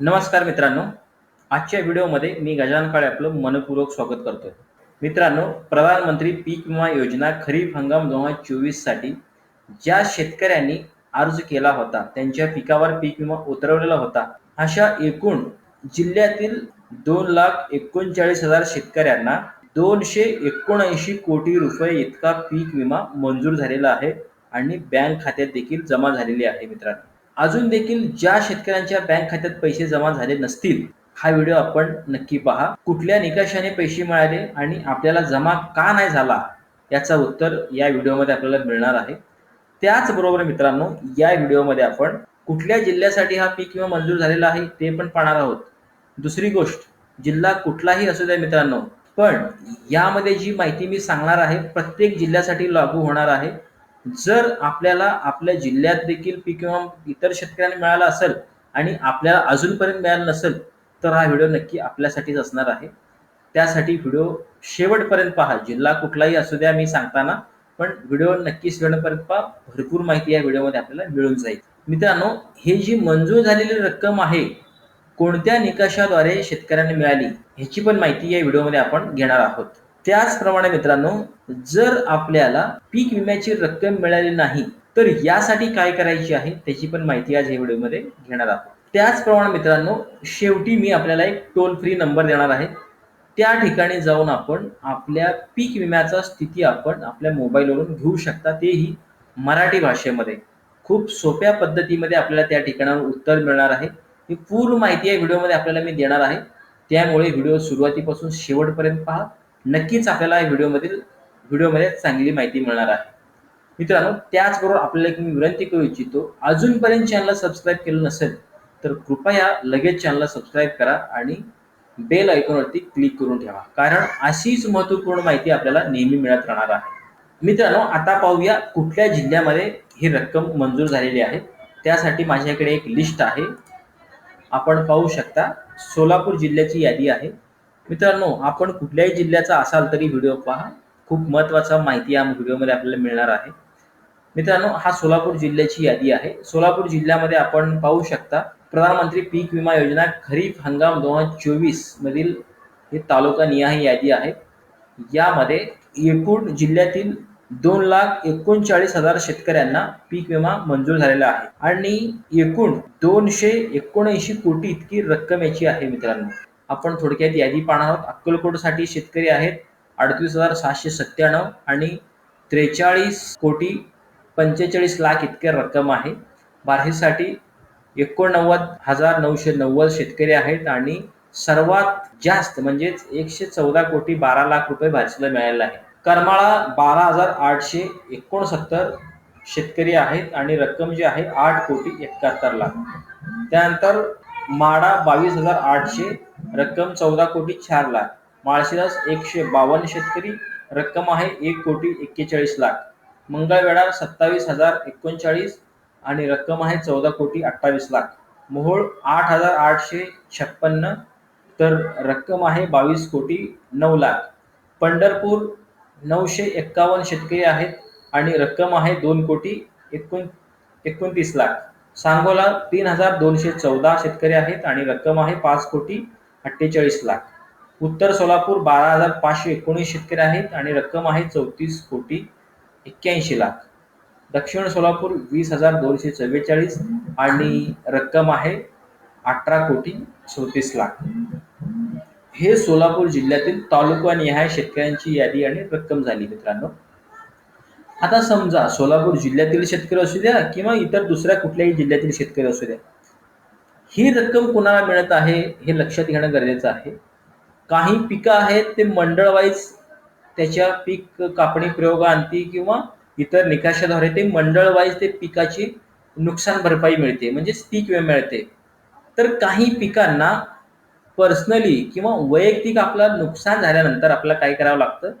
नमस्कार मित्रांनो. आजच्या व्हिडिओमध्ये मी गजानन काळे आपलं मनपूर्वक स्वागत करतोय. मित्रांनो प्रधानमंत्री पीक विमा योजना खरीप हंगाम दोन हजार चोवीससाठी ज्या शेतकऱ्यांनी अर्ज केला होता त्यांच्या पिकावर पीक विमा उतरवलेला होता अशा एकूण जिल्ह्यातील दोन लाख एकोणचाळीस हजार शेतकऱ्यांना दोनशे एकोणऐंशी कोटी रुपये इतका पीक विमा मंजूर झालेला आहे आणि बँक खात्यात देखील जमा झालेली आहे मित्रांनो. अजून देखील ज्या शेतकऱ्यांच्या बँक खात्यात पैसे जमा झाले नसतील हा व्हिडिओ आपण नक्की पहा. कुठल्या निकषाने पैसे मिळाले आणि आपल्याला जमा का नाही झाला याचं उत्तर या व्हिडिओमध्ये आपल्याला मिळणार आहे. त्याचबरोबर मित्रांनो या व्हिडिओमध्ये आपण कुठल्या जिल्ह्यासाठी हा पीक विमा मंजूर झालेला आहे ते पण पाहणार आहोत. दुसरी गोष्ट जिल्हा कुठलाही असू द्या मित्रांनो पण यामध्ये जी माहिती मी सांगणार आहे प्रत्येक जिल्ह्यासाठी लागू होणार आहे. जर आपल्याला आपल्या जिल्ह्यात देखील पीक विमा इतर शेतकऱ्यांना मिळाला असेल आणि आपल्याला अजूनपर्यंत मिळालं नसेल तर हा व्हिडिओ नक्की आपल्यासाठीच असणार आहे. त्यासाठी व्हिडिओ शेवटपर्यंत पहा. जिल्हा कुठलाही असू द्या मी सांगताना पण व्हिडिओ नक्की शेवटपर्यंत पहा. भरपूर माहिती या व्हिडिओमध्ये आपल्याला मिळून जाईल. मित्रांनो हे जी मंजूर झालेली रक्कम आहे कोणत्या निकषाद्वारे शेतकऱ्यांना मिळाली ह्याची पण माहिती या व्हिडिओमध्ये आपण घेणार आहोत. त्याचप्रमाणे मित्रांनो जर आपल्याला पीक विम्याची रक्कम मिळाली नाही तर यासाठी काय करायची आहे त्याची पण माहिती आज या व्हिडिओमध्ये घेणार आहोत. त्याचप्रमाणे मित्रांनो शेवटी मी आपल्याला एक टोल फ्री नंबर देणार आहे. त्या ठिकाणी जाऊन आपण आपल्या पीक विम्याचा स्थिती आपण आपल्या मोबाईलवरून घेऊ शकता तेही मराठी भाषेमध्ये. खूप सोप्या पद्धतीमध्ये आपल्याला त्या ठिकाणावर उत्तर मिळणार आहे. ही पूर्ण माहिती या व्हिडिओमध्ये आपल्याला मी देणार आहे. त्यामुळे व्हिडिओ सुरुवातीपासून शेवटपर्यंत पहा. नक्कीच आपल्याला या व्हिडिओमधील व्हिडिओमध्ये चांगली माहिती मिळणार आहे. मित्रांनो त्याचबरोबर आपल्याला एक मी विनंती करू इच्छितो अजूनपर्यंत चॅनलला सबस्क्राईब केलं नसेल तर कृपया लगेच चॅनलला सबस्क्राईब करा आणि बेल आयकॉनवरती क्लिक करून ठेवा. कारण अशीच महत्त्वपूर्ण माहिती आपल्याला नेहमी मिळत राहणार आहे. मित्रांनो आता पाहूया कुठल्या जिल्ह्यामध्ये ही रक्कम मंजूर झालेली आहे. त्यासाठी माझ्याकडे एक लिस्ट आहे. आपण पाहू शकता सोलापूर जिल्ह्याची यादी आहे. मित्रांनो आपण कुठल्याही जिल्ह्याचा असाल तरी व्हिडिओ पहा. खूप महत्त्वाचा माहिती या व्हिडिओमध्ये आपल्याला मिळणार आहे. मित्रांनो हा सोलापूर जिल्ह्याची यादी आहे. सोलापूर जिल्ह्यामध्ये आपण पाहू शकता प्रधानमंत्री पीक विमा योजना खरीप हंगाम दोन हजार चोवीस मधील हे तालुका निहाय यादी आहे. यामध्ये एकूण जिल्ह्यातील दोन लाख एकोणचाळीस हजार शेतकऱ्यांना पीक विमा मंजूर झालेला आहे. आणि एकूण दोनशे एकोणऐंशी कोटी इतकी रक्कम याची आहे मित्रांनो. आपण थोडक्यात यादी पाहणार आहोत. अक्कलकोटसाठी शेतकरी आहेत अडतीस हजार सहाशे सत्त्याण्णव आणि त्रेचाळीस कोटी पंचेचाळीस लाख इतके रक्कम आहे. बार्शीसाठी एकोणनव्वद हजार नऊशे नव्वद शेतकरी आहेत आणि सर्वात जास्त म्हणजेच एकशे चौदा कोटी बारा लाख रुपये बार्शीला मिळालेला आहे. करमाळा बारा हजार आठशे एकोणसत्तर शेतकरी आहेत आणि रक्कम जी आहे आठ कोटी एकाहत्तर लाख. त्यानंतर माडा बावीस हजार आठशे रक्कम चौदा कोटी चार लाख. माळशिरस एकशे बावन्न शेतकरी रक्कम आहे एक कोटी एक्केचाळीस लाख. मंगळवेढा सत्तावीस हजार एकोणचाळीस आणि रक्कम आहे चौदा कोटी अठ्ठावीस लाख. मोहोळ आठ हजार आठशे छप्पन्न तर रक्कम आहे बावीस कोटी नऊ लाख. पंढरपूर नऊशे एक्कावन्न शेतकरी आहेत आणि रक्कम आहे दोन कोटी एकोण एकोणतीस लाख. सांगोला तीन हजार दोनशे चौदा शेतकरी आहेत आणि रक्कम आहे पाच कोटी अठ्ठेचाळीस लाख. उत्तर सोलापूर बारा हजार पाचशे एकोणीस शेतकरी आहेत आणि रक्कम आहे चौतीस कोटी एक्क्याऐंशी लाख. दक्षिण सोलापूर वीस हजार दोनशे चव्वेचाळीस आणि रक्कम आहे अठरा कोटी चौतीस लाख. हे सोलापूर जिल्ह्यातील तालुका निहाय शेतकऱ्यांची यादी आणि रक्कम झाली मित्रांनो. आता समजा सोलापूर जिल्ह्यातील शेतकरी असू द्या किंवा इतर दुसऱ्या कुठल्याही जिल्ह्यातील शेतकरी असू द्या ही रक्कम कुणाला मिळत आहे हे लक्षात घेणं गरजेचं आहे. काही पिकं आहेत ते मंडळवाईज त्याच्या पीक कापणी प्रयोगांती किंवा इतर निकाषाद्वारे ते मंडळवाईज ते पिकाची नुकसान भरपाई मिळते म्हणजेच पीक विमा मिळते. तर काही पिकांना पर्सनली किंवा वैयक्तिक आपला नुकसान झाल्यानंतर आपल्याला काय करावं लागतं?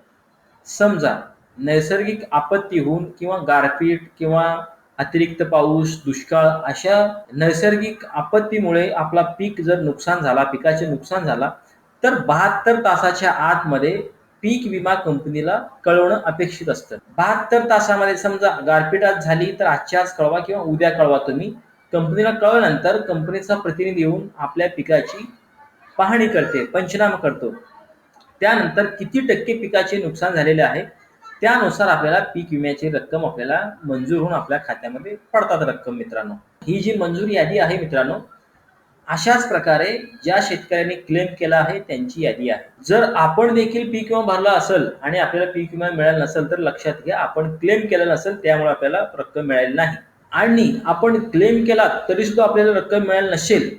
समजा नैसर्गिक आपत्ती होऊन किंवा गारपीट किंवा अतिरिक्त पाऊस दुष्काळ अशा नैसर्गिक आपत्तीमुळे आपला पीक जर नुकसान झाला पिकाचे नुकसान झाला तर बहात्तर तासाच्या आतमध्ये पीक विमा कंपनीला कळवणं अपेक्षित असतं. बहात्तर तासामध्ये समजा गारपीट आज झाली तर आजच्या आज कळवा किंवा उद्या कळवा तुम्ही. कंपनीला कळल्यानंतर कंपनीचा प्रतिनिधी येऊन आपल्या पिकाची पाहणी करते पंचनामा करतो. त्यानंतर किती टक्के पिकाचे नुकसान झालेले आहे त्यानुसार आपल्याला पीक विम्याची रक्कम आपल्याला मंजूर होऊन आपल्या खात्यामध्ये पडतात रक्कम मित्रांनो. ही जी मंजूर यादी आहे मित्रांनो अशाच प्रकारे ज्या शेतकऱ्यांनी क्लेम केला आहे त्यांची यादी आहे. जर आपण देखील पीक विमा भरला असेल आणि आपल्याला पीक विमा मिळाला नसेल तर लक्षात घ्या आपण क्लेम केला नसेल त्यामुळे आपल्याला रक्कम मिळाली नाही. आणि आपण क्लेम केला तरी सुद्धा आपल्याला रक्कम मिळाली नसेल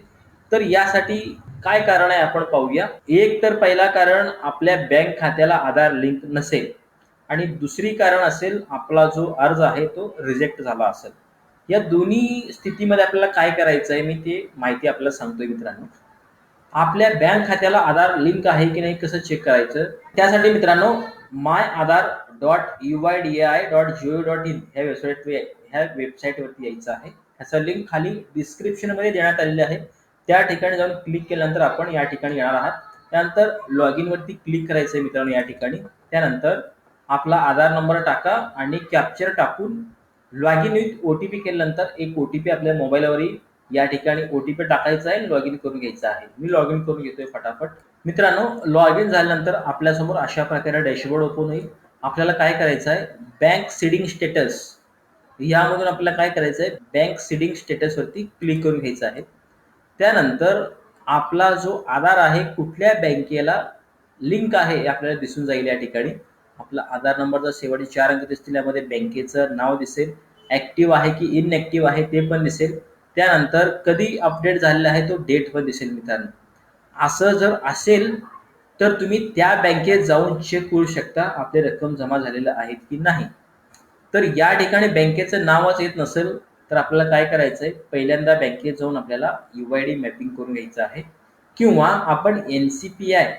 तर यासाठी काय कारण आहे आपण पाहूया. एक तर पहिला कारण आपल्या बँक खात्याला आधार लिंक नसेल. आणि दुसरी कारण असेल आपला जो अर्ज आहे तो रिजेक्ट झाला असेल. या दोन्ही स्थितीमध्ये आपल्याला काय करायचं आहे मी ते माहिती आपल्याला सांगतोय मित्रांनो. आपल्या बँक खात्याला आधार लिंक आहे की नाही कसं चेक करायचं? त्यासाठी मित्रांनो my Aadhaar dot U I D I dot gov dot in ह्या वेबसाईट ह्या वेबसाईटवरती यायचं आहे. ह्याचं लिंक खाली डिस्क्रिप्शनमध्ये देण्यात आलेली आहे. त्या ठिकाणी जाऊन क्लिक केल्यानंतर आपण या ठिकाणी येणार आहात. त्यानंतर लॉग इनवरती क्लिक करायचं आहे मित्रांनो या ठिकाणी. त्यानंतर आपला आधार नंबर टाका आणि कॅप्चर टाकून log in with O T P केल्यानंतर एक ओ टी पी आपल्या मोबाईलवरही या ठिकाणी ओ टी पी टाकायचा आहे लॉग इन करून घ्यायचा आहे. मी लॉग इन करून घेतोय फटाफट. मित्रांनो लॉग इन झाल्यानंतर आपल्यासमोर अशा प्रकारे डॅशबोर्ड ओपन होईल. आपल्याला काय करायचं आहे? बँक सिडिंग स्टेटस यामधून आपल्याला काय करायचं आहे? बँक सिडिंग स्टेटसवरती क्लिक करून घ्यायचं आहे. त्यानंतर आपला जो आधार आहे कुठल्या बँकेला लिंक आहे हे आपल्याला दिसून जाईल या ठिकाणी. आपला आधार नंबरचा शेवटचे चार अंक दिसतील यामध्ये बँकेचं नाव दिसेल ऍक्टिव्ह आहे की इनऍक्टिव्ह आहे ते पण दिसेल. त्यानंतर कधी अपडेट झालेला आहे तो डेट पण दिसेल मित्रांनो. असं जर असेल तर तुम्ही त्या बँकेत जाऊन चेक करू शकता आपली रक्कम जमा झालेलं आहेत की नाही. तर या ठिकाणी बँकेचं नावच येत नसेल तर आपल्याला काय करायचं आहे पहिल्यांदा बँकेत जाऊन आपल्याला यू आय डी मॅपिंग करून घ्यायचं आहे. किंवा आपण एन सी पी आय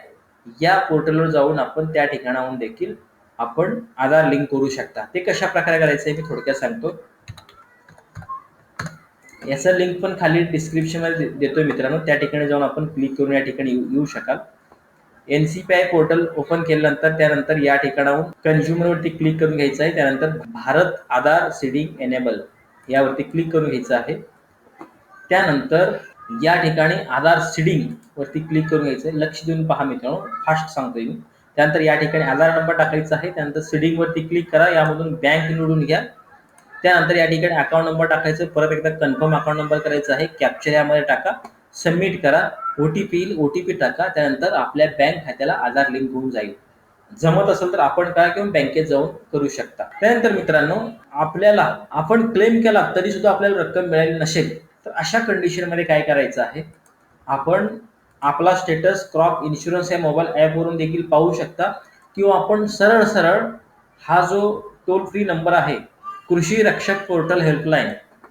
या पोर्टलवर जाऊन आपण त्या ठिकाणाहून देखील आपण आधार लिंक करू शकता. ते कशा प्रकारे करायचं आहे मी थोडक्यात सांगतो. याचा लिंक पण खाली डिस्क्रिप्शनमध्ये देतोय मित्रांनो. त्या ठिकाणी जाऊन आपण क्लिक करून या ठिकाणी येऊ शकाल. N C P I portal open केल्यानंतर त्यानंतर या ठिकाणाहून कन्झ्युमरवरती क्लिक करून घ्यायचं आहे. त्यानंतर भारत आधार सीडिंग एनेबल यावरती क्लिक करून घ्यायचं आहे. त्यानंतर या ठिकाणी आधार सीडिंग वरती क्लिक करून घ्यायचं आहे. लक्ष देऊन पहा मित्रांनो. फास्ट सांगतोय मी. त्यानंतर या ठिकाणी आधार नंबर टाकायचा आहे. त्यानंतर सिडिंग वरती क्लिक करा. यामधून बँक निवडून घ्या. त्यानंतर या ठिकाणी अकाउंट नंबर टाकायचं. परत एकदा कन्फर्म अकाउंट नंबर करायचा आहे. कॅप्चर यामध्ये टाका. सबमिट करा. ओटीपी येईल. ओटीपी टाका. त्यानंतर आपल्या बँक खात्याला आधार लिंक होऊन जाईल. जमत असेल तर आपण काय किंवा बँकेत जाऊन करू शकता. त्यानंतर मित्रांनो आपल्याला आपण क्लेम केला तरी सुद्धा आपल्याला रक्कम मिळाली नसेल तर अशा कंडिशनमध्ये काय करायचं आहे? आपण आपला स्टेटस क्रॉप इन्शुरन्स या मोबाईल ॲपवरून देखील पाहू शकता. किंवा आपण सरळ सरळ हा जो टोल फ्री नंबर आहे कृषी रक्षक पोर्टल हेल्पलाईन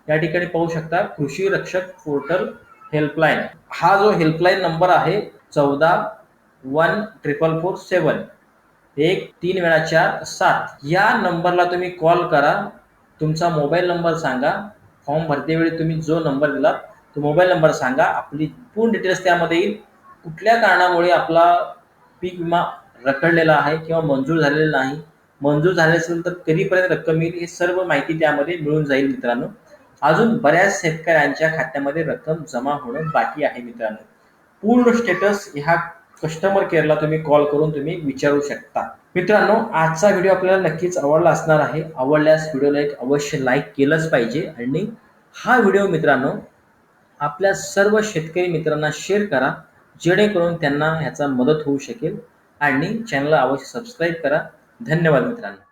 या ठिकाणी पाहू शकता. कृषी रक्षक पोर्टल हेल्पलाईन हा जो हेल्पलाईन नंबर आहे चौदा वन ट्रिपल फोर सेवन एक तीन वेळा चार सात या नंबरला तुम्ही कॉल करा. तुमचा मोबाईल नंबर सांगा. फॉर्म भरतेवेळी तुम्ही जो नंबर दिला तो मोबाईल नंबर सांगा. आपली पूर्ण डिटेल्स त्यामध्ये येईल. कुठल्या कारणामुळे आपला पीक विमा रखडलेला आहे किंवा मंजूर झालेला नाही? मंजूर झाले असेल तर कधीपर्यंत रक्कम येईल? हे सर्व माहिती त्यामध्ये मिळून जाईल मित्रांनो. अजून बऱ्याच शेतकऱ्यांच्या खात्यामध्ये रक्कम जमा होणं बाकी आहे मित्रांनो. पूर्ण स्टेटस ह्या कस्टमर केअरला तुम्ही कॉल करून तुम्ही विचारू शकता. मित्रांनो आजचा व्हिडिओ आपल्याला नक्कीच आवडला असणार आहे. आवडल्यास व्हिडिओला एक अवश्य लाईक केलंच पाहिजे. आणि हा व्हिडिओ मित्रांनो आपल्या सर्व शेतकरी मित्रांना शेअर करा जेणेकरून त्यांना ह्याचा मदत होऊ शकेल. आणि चॅनलला अवश्य सबस्क्राईब करा. धन्यवाद मित्रांनो.